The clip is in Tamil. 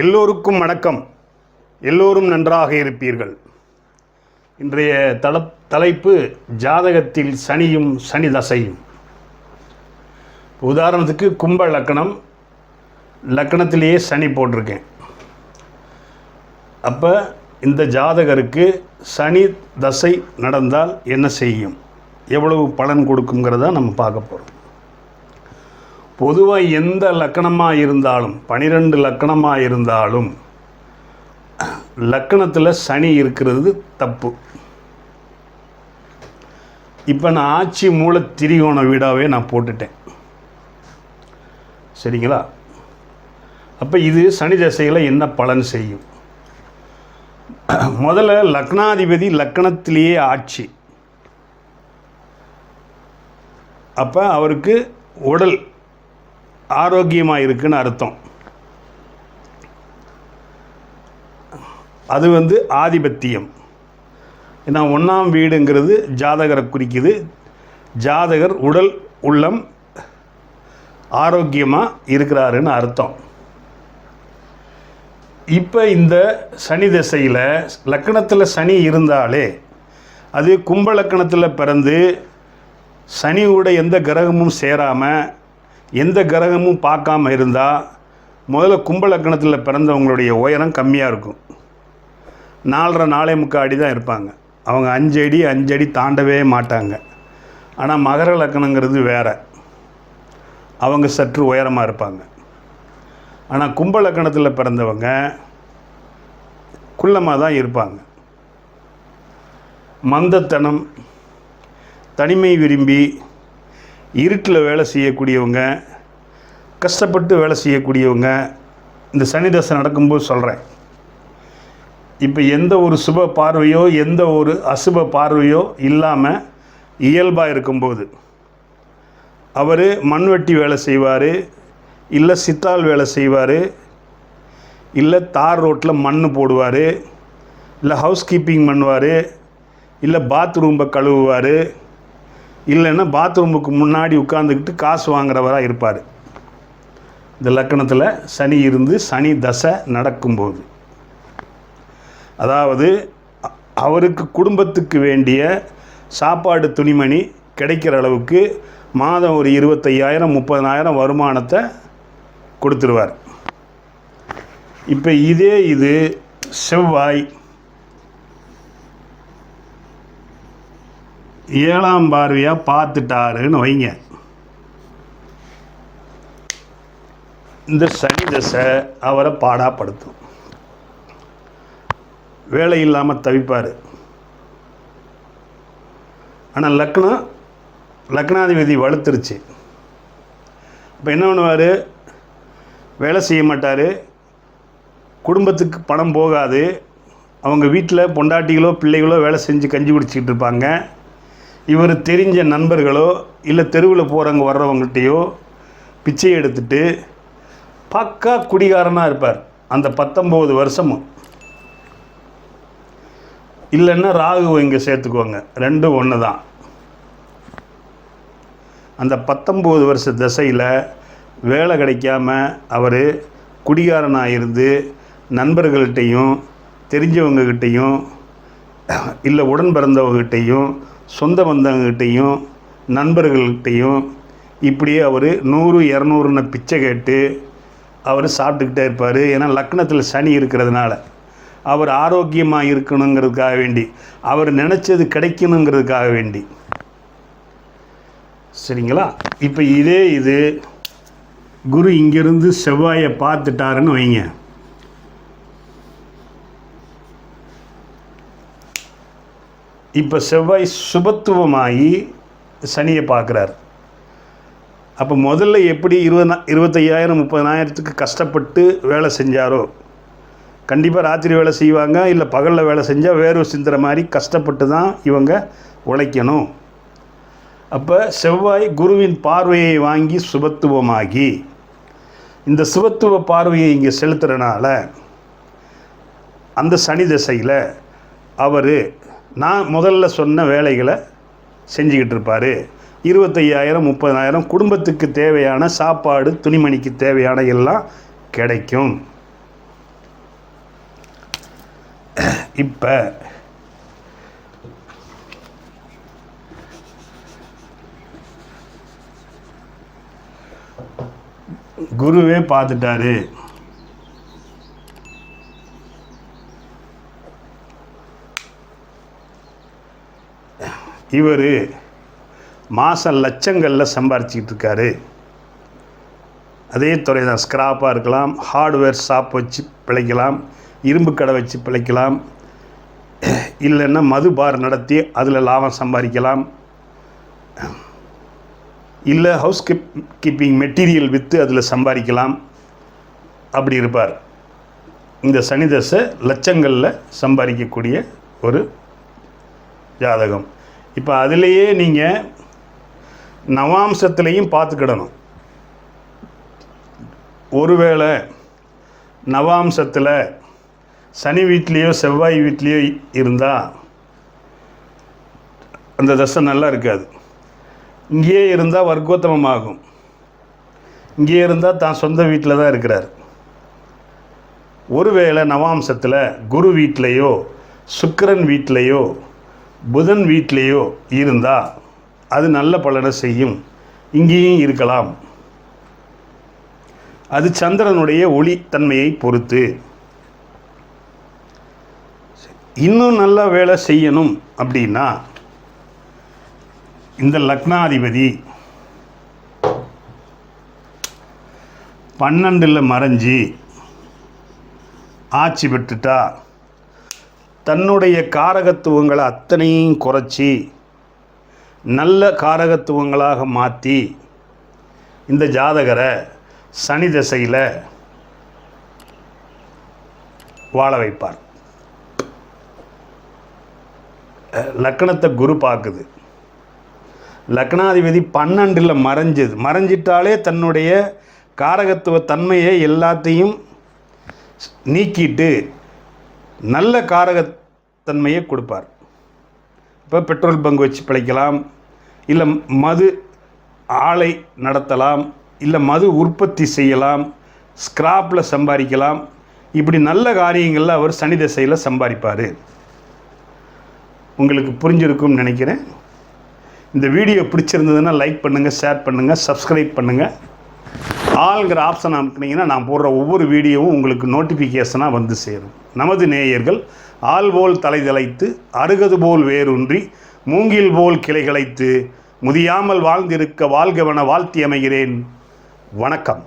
எல்லோருக்கும் வணக்கம். எல்லோரும் நன்றாக இருப்பீர்கள். இன்றைய தல தலைப்பு ஜாதகத்தில் சனியும் சனி தசையும். உதாரணத்துக்கு கும்ப லக்கணம் லக்கணத்திலேயே சனி போட்டிருக்கேன். அப்போ இந்த ஜாதகருக்கு சனி தசை நடந்தால் என்ன செய்யும்? எவ்வளவு பலன் கொடுக்குங்கிறத நம்ம பார்க்க போகிறோம் பொதுவாக எந்த லக்கணமாக இருந்தாலும் பனிரெண்டு லக்கணமாக இருந்தாலும் லக்கணத்தில் சனி இருக்கிறது தப்பு. இப்போ நான் ஆட்சி மூல திரிகோண வீடாகவே நான் போட்டுட்டேன். சரிங்களா? அப்போ இது சனி தசையில் என்ன பலன் செய்யும்? முதல்ல லக்னாதிபதி லக்கணத்திலேயே ஆட்சி. அப்போ அவருக்கு உடல் ஆரோக்கியமாக இருக்குன்னு அர்த்தம். அது வந்து ஆதிபத்தியம். ஏன்னா ஒன்றாம் வீடுங்கிறது ஜாதகரை குறிக்குது. ஜாதகர் உடல் உள்ளம் ஆரோக்கியமாக இருக்கிறாருன்னு அர்த்தம். இப்போ இந்த சனி திசையில் லக்கணத்தில் சனி இருந்தாலே அது கும்ப லக்கணத்தில் பிறந்து சனியோட எந்த கிரகமும் சேராமல் எந்த கிரகமும் பார்க்காம இருந்தால் முதல்ல கும்ப லக்கணத்தில் பிறந்தவங்களுடைய உயரம் கம்மியாக இருக்கும். நாலரை நாளே முக்கால் அடி தான் இருப்பாங்க. அவங்க அஞ்சு அடி அஞ்சு அடி தாண்டவே மாட்டாங்க. ஆனால் மகர லக்கணங்கிறது வேற. அவங்க சற்று உயரமாக இருப்பாங்க. ஆனால் கும்ப லக்கணத்தில் பிறந்தவங்க குள்ளமாக தான் இருப்பாங்க. மந்தத்தனம் தனிமை விரும்பி இருட்டில் வேலை செய்யக்கூடியவங்க கஷ்டப்பட்டு வேலை செய்யக்கூடியவங்க இந்த சனி தசை நடக்கும்போது சொல்கிறேன் இப்போ எந்த ஒரு சுப பார்வையோ எந்த ஒரு அசுப பார்வையோ இல்லாமல் இயல்பாக இருக்கும்போது அவர் மண்வெட்டி வேலை செய்வார் இல்லை சித்தால் வேலை செய்வார் இல்லை தார் ரோட்டில் மண் போடுவார் இல்லை ஹவுஸ் கீப்பிங் பண்ணுவார் இல்லை பாத்ரூம்பை கழுவுவார் இல்லைன்னா பாத்ரூமுக்கு முன்னாடி உட்காந்துக்கிட்டு காசு வாங்குறவராக இருப்பார். இந்த லக்கணத்தில் சனி இருந்து சனி தசை நடக்கும்போது. அதாவது அவருக்கு குடும்பத்துக்கு வேண்டிய சாப்பாடு துணிமணி கிடைக்கிற அளவுக்கு மாதம் ஒரு இருபத்தையாயிரம் முப்பதனாயிரம் வருமானத்தை கொடுத்துருவார். இப்போ இதே இது செவ்வாய் ஏழாம் பார்வையாக பார்த்துட்டாருன்னு வைங்க. இந்த சனி தசை அவரை பாடாப்படுத்தும். வேலை இல்லாமல் தவிப்பார். ஆனால் லக்னம் லக்னாதிபதி வலுத்துருச்சு. இப்போ என்ன பண்ணுவார்? வேலை செய்ய மாட்டார். குடும்பத்துக்கு பணம் போகாது. அவங்க வீட்டில் பொண்டாட்டிகளோ பிள்ளைகளோ வேலை செஞ்சு கஞ்சி குடிச்சிக்கிட்டு இருப்பாங்க. இவர் தெரிஞ்ச நண்பர்களோ இல்லை தெருவில் போகிறவங்க வர்றவங்கள்ட்டையோ பிச்சை எடுத்துட்டு பக்கா குடிகாரனாக இருப்பார். அந்த பத்தொம்போது வருஷமும். இல்லைன்னா ராகுவை இங்கே சேர்த்துக்குவாங்க. ரெண்டும் ஒன்று தான் அந்த பத்தொம்போது வருஷ திசையில் வேலை கிடைக்காம அவர் குடிகாரனாக இருந்து நண்பர்கள்கிட்டையும் தெரிஞ்சவங்கக்கிட்டேயும் இல்லை உடன் பிறந்தவங்ககிட்டையும் சொந்த பந்தவங்ககிட்டையும் நண்பர்கள்கிட்டையும் இப்படியே அவர் நூறு இரநூறுன்னு பிச்சை கேட்டு அவர் சாப்பிட்டுக்கிட்டே இருப்பார். ஏன்னா லக்னத்தில் சனி இருக்கிறதுனால. அவர் ஆரோக்கியமாக இருக்கணுங்கிறதுக்காக வேண்டி அவர் நினச்சது கிடைக்கணுங்கிறதுக்காக வேண்டி. சரிங்களா? இப்போ இதே இது குரு இங்கிருந்து செவ்வாயை பார்த்துட்டாருன்னு வைங்க. இப்போ செவ்வாய் சுபத்துவமாகி சனியை பார்க்குறார். அப்போ முதல்ல எப்படி இருபது இருபத்தையாயிரம் முப்பதனாயிரத்துக்கு கஷ்டப்பட்டு வேலை செஞ்சாரோ? கண்டிப்பாக ராத்திரி வேலை செய்வாங்க இல்லை பகலில் வேலை செஞ்சால் வேர்வை சிந்துற மாதிரி கஷ்டப்பட்டு தான் இவங்க உழைக்கணும். அப்போ செவ்வாய் குருவின் பார்வையை வாங்கி சுபத்துவமாகி இந்த சுபத்துவ பார்வையை இங்கே செலுத்துகிறனால அந்த சனி திசையில் அவர் நான் முதல்ல சொன்ன வேலைகளை செஞ்சுக்கிட்டு இருப்பார். இருபத்தையாயிரம் முப்பதாயிரம் குடும்பத்துக்கு தேவையான சாப்பாடு துணிமணிக்கு தேவையான எல்லாம் கிடைக்கும். இப்போ குருவே பார்த்துட்டாரு. இவர் மாதம் லட்சங்களில் சம்பாரிச்சிக்கிட்டு இருக்காரு. அதே துறை தான் ஸ்கிராப்பாக இருக்கலாம் ஹார்ட்வேர் ஷாப் வச்சு பிழைக்கலாம் இரும்பு கடை வச்சு பிழைக்கலாம். இல்லைன்னா மது பார் நடத்தி அதில் லாபம் சம்பாதிக்கலாம். இல்லை ஹவுஸ் கீப் கீப்பிங் மெட்டீரியல் விற்று அதில் சம்பாதிக்கலாம். அப்படி இருப்பார். இந்த சனி தசை லட்சங்களில் சம்பாதிக்கக்கூடிய ஒரு ஜாதகம். இப்போ அதுலேயே நீங்கள் நவாம்சத்துலேயும் பார்த்துக்கிடணும். ஒருவேளை நவாம்சத்தில் சனி வீட்லேயோ செவ்வாய் வீட்லேயோ இருந்தால் அந்த தசை நல்லா இருக்காது. இங்கேயே இருந்தால் வர்க்கோத்தமமாகும். இங்கேயே இருந்தால் தான் சொந்த வீட்டில் தான் இருக்கிறார். ஒருவேளை நவாம்சத்தில் குரு வீட்லேயோ சுக்கிரன் வீட்லேயோ புதன் வீட்லேயோ இருந்தால் அது நல்ல பலனை செய்யும். இங்கேயும் இருக்கலாம். அது சந்திரனுடைய ஒளித்தன்மையை பொறுத்து. இன்னும் நல்ல வேலை செய்யணும் அப்படின்னா இந்த லக்னாதிபதி பன்னெண்டில் மறைஞ்சி ஆட்சி பெற்றுட்டா தன்னுடைய காரகத்துவங்களை அத்தனையும் குறைச்சி நல்ல காரகத்துவங்களாக மாற்றி இந்த ஜாதகரை சனி திசையில் வாழ வைப்பார். லக்கணத்தை லக்னத்தை குரு பார்க்குது. லக்னாதிபதி பன்னெண்டில் மறைஞ்சது. மறைஞ்சிட்டாலே தன்னுடைய காரகத்துவ தன்மையை எல்லாத்தையும் நீக்கிட்டு நல்ல காரகத்தன்மையை கொடுப்பார். இப்போ பெட்ரோல் பங்க் வச்சு பிழைக்கலாம் இல்லை மது ஆலை நடத்தலாம் இல்லை மது உற்பத்தி செய்யலாம் ஸ்கிராப்பில் சம்பாதிக்கலாம் இப்படி நல்ல காரியங்களில் அவர் சனி திசையில் சம்பாதிப்பார். உங்களுக்கு புரிஞ்சிருக்கும்னு நினைக்கிறேன். இந்த வீடியோ பிடிச்சிருந்ததுன்னா லைக் பண்ணுங்கள் ஷேர் பண்ணுங்கள் சப்ஸ்கிரைப் பண்ணுங்கள் ஆளுங்கிற ஆப்ஷன் அமுக்குனீங்கன்னா நான் போடுற ஒவ்வொரு வீடியோவும் உங்களுக்கு நோட்டிஃபிகேஷனாக வந்து சேரும். நமது நேயர்கள் ஆள் போல் தலைதலைத்து அருகது போல் வேரூன்றி மூங்கில் போல் கிளைகளைத்து முதியாமல் வாழ்ந்திருக்க வாழ்கவன வாழ்த்தி அமைகிறேன். வணக்கம்.